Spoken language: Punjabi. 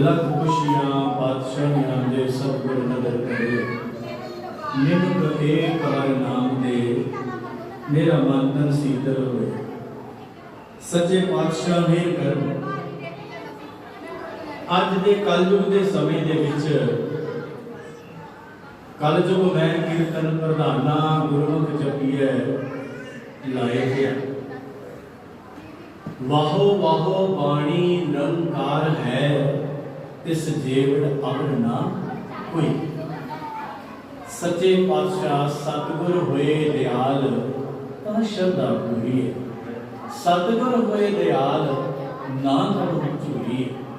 ਲੱਖ ਖੁਸ਼ੀਆਂ ਪਾਤਸ਼ਾਹੀਆਂ ਦੇ ਸਭ ਨਦਰ ਕਰੇ ਨਿਮਕ ਏਕਾਰ ਨਾਮ ਦੇ ਮੇਰਾ ਮਨ ਤਨ ਸੀਤਲ ਹੋਏ ਸੱਚੇ ਪਾਤਸ਼ਾਹ ਮੇਰ ਕਰ ਅੱਜ ਦੇ ਕਲਯੁਗ ਦੇ ਸਮੇਂ ਦੇ ਵਿੱਚ ਕਲਯੁਗ ਮੈਂ ਕੀਰਤਨ ਪ੍ਰਧਾਨਾ ਗੁਰਮੁਖ ਜਪੀਐ ਲਾਏ ਗਿਆ ਵਾਹੋ ਵਾਹੋ ਬਾਣੀ ਨਿਰੰਕਾਰ ਹੈ, ਤਿਸ ਜੀਵੜ ਅਵਰ ਨਾ ਕੋਈ। ਸੱਚੇ ਪਾਤਸ਼ਾਹ ਸਤਿਗੁਰ ਹੋਏ ਦਿਆਲ, ਤਾਂ ਸ਼ਰਧਾ ਪੂਰੀ ਹੈ ਸਤਿਗੁਰ ਹੋਏ ਦਿਆਲ ਨਾ ਨੂੰ ਝੂਰੀ ਹੈ